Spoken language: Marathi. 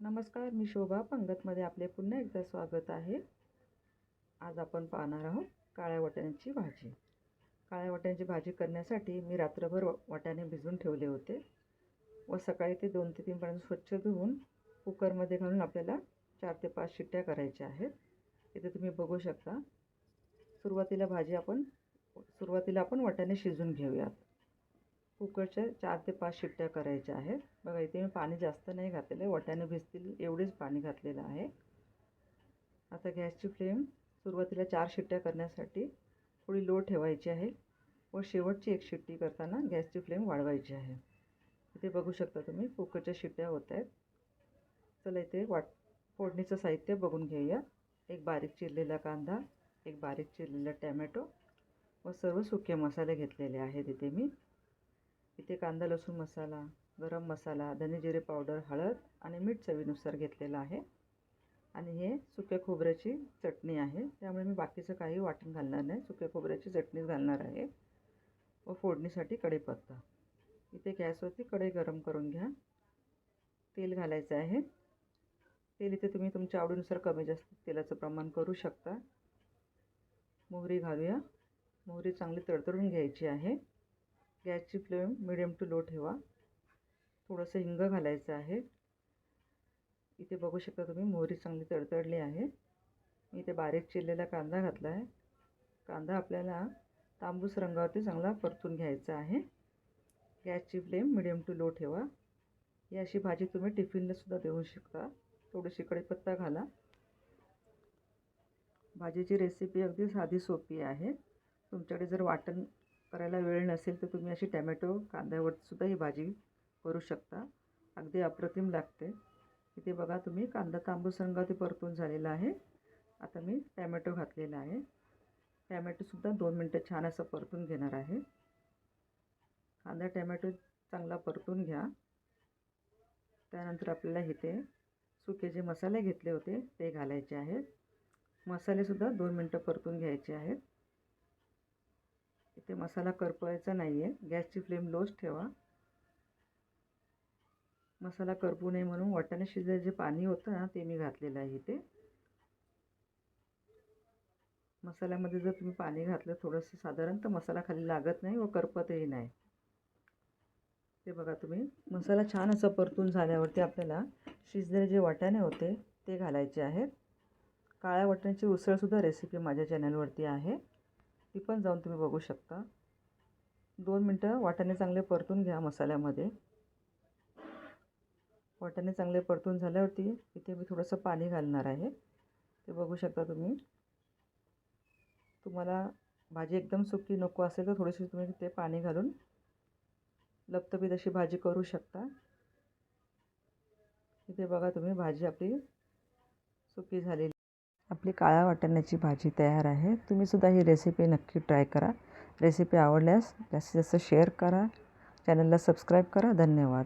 नमस्कार मी शोभा. पंगतमध्ये आपले पुन्हा एकदा स्वागत आहे. आज आपण पाहणार आहोत काळ्या वाट्यांची भाजी. काळ्या वाट्यांची भाजी करण्यासाठी मी रात्रभर व- भिजून भिजवून ठेवले होते व सकाळी ते दोन ते तीन स्वच्छ धुवून कुकरमध्ये घालून आपल्याला चार ते पाच शिट्ट्या करायच्या आहेत. इथे तुम्ही बघू शकता. सुरुवातीला भाजी आपण सुरुवातीला आपण वाट्याने शिजून घेऊयात. कुकरच्या चार ते पाच शिट्ट्या करायच्या आहेत. बघा इथे मी पाणी जास्त नाही घातलेलं आहे. वाट्याने भिजतील एवढेच पाणी घातलेलं आहे. आता गॅसची फ्लेम सुरुवातीला चार शिट्ट्या करण्यासाठी थोडी लो ठेवायची आहे व शेवटची एक शिट्टी करताना गॅसची फ्लेम वाढवायची आहे. इथे बघू शकता तुम्ही कुकरच्या शिट्ट्या होत आहेत. चला इथे वाट फोडणीचं साहित्य बघून घेऊया. एक बारीक चिरलेला कांदा एक बारीक चिरलेला टॅमॅटो व सर्व सुके मसाले घेतलेले आहेत इथे मी. इथे कांदा लसूण मसाला गरम मसाला धने जिरे पावडर हळद आणि मीठ चवीनुसार घेतलेलं आहे. आणि हे सुक्या खोबऱ्याची चटणी आहे. त्यामुळे मी बाकीचं काही वाटण घालणार नाही. सुक्या खोबऱ्याची चटणीच घालणार आहे. व फोडणीसाठी कढीपत्ता. इथे गॅसवरती कढई गरम करून घ्या. तेल घालायचं आहे. तेल इथे तुम्ही तुमच्या आवडीनुसार कमी जास्त तेलाचं प्रमाण करू शकता. मोहरी घालूया. मोहरी चांगली तडतडून घ्यायची आहे. गॅसची फ्लेम मिडियम टू लो ठेवा. थोडंसं हिंग घालायचं आहे. इथे बघू शकता तुम्ही मोहरी चांगली तडतडली आहे. मी इथे बारीक चिरलेला कांदा घातला आहे. कांदा आपल्याला तांबूस रंगावरती चांगला परतून घ्यायचा आहे. गॅसची फ्लेम मिडियम टू लो ठेवा. ही अशी भाजी तुम्ही टिफिनलासुद्धा देऊ शकता. थोडीशी कढीपत्ता घाला. भाजीची रेसिपी अगदी साधी सोपी आहे. तुमच्याकडे जर वाटण करायला वेळ नसेल तर तुम्ही अशी टॅमॅटो कांद्यावरसुद्धा ही भाजी करू शकता. अगदी अप्रतिम लागते. इथे बघा तुम्ही कांदा तांबूस रंगावरती परतून झालेला आहे. आता मी टॅमॅटो घातलेला आहे. टॅमॅटोसुद्धा दोन मिनटं छान असं परतून घेणार आहे. कांदा टॅमॅटो चांगला परतून घ्या. त्यानंतर आपल्याला इथे सुके जे मसाले घेतले होते ते घालायचे आहेत. मसालेसुद्धा दोन मिनटं परतून घ्यायचे आहेत. ते मसाला करपवायचा नाही आहे गॅसची फ्लेम लोच ठेवा. मसाला करपू नये म्हणून वाटाणे शिजलेलं जे पाणी होतं ना ते मी घातलेलं आहे इथे. मसाल्यामध्ये जर तुम्ही पाणी घातलं थोडंसं साधारणतः मसाला खाली लागत नाही व करपतही नाही. ते बघा तुम्ही. मसाला छान असं परतून झाल्यावरती आपल्याला शिजलेले जे वाटाणे होते ते घालायचे आहेत. काळ्या वाटाण्याची उसळसुद्धा रेसिपी माझ्या चॅनलवरती आहे. ती पण जाऊन तुम्ही बघू शकता. दोन मिनटं वाटाणे चांगले परतून घ्या मसाल्यामध्ये. वाटाणे चांगले परतून झाल्यावरती इथे मी थोडंसं पाणी घालणार आहे. ते बघू शकता तुम्ही. तुम्हाला भाजी एकदम सुकी नको असेल तर थोडीशी तुम्ही ते पाणी घालून लपतपीत अशी भाजी करू शकता. इथे बघा तुम्ही भाजी आपली सुकी झालेली आपली काळ्या वाटाण्याची भाजी तयार आहे. तुम्हीसुद्धा ही रेसिपी नक्की ट्राय करा. रेसिपी आवडल्यास जास्तीत जास्त शेअर करा. चॅनलला सबस्क्राईब करा. धन्यवाद.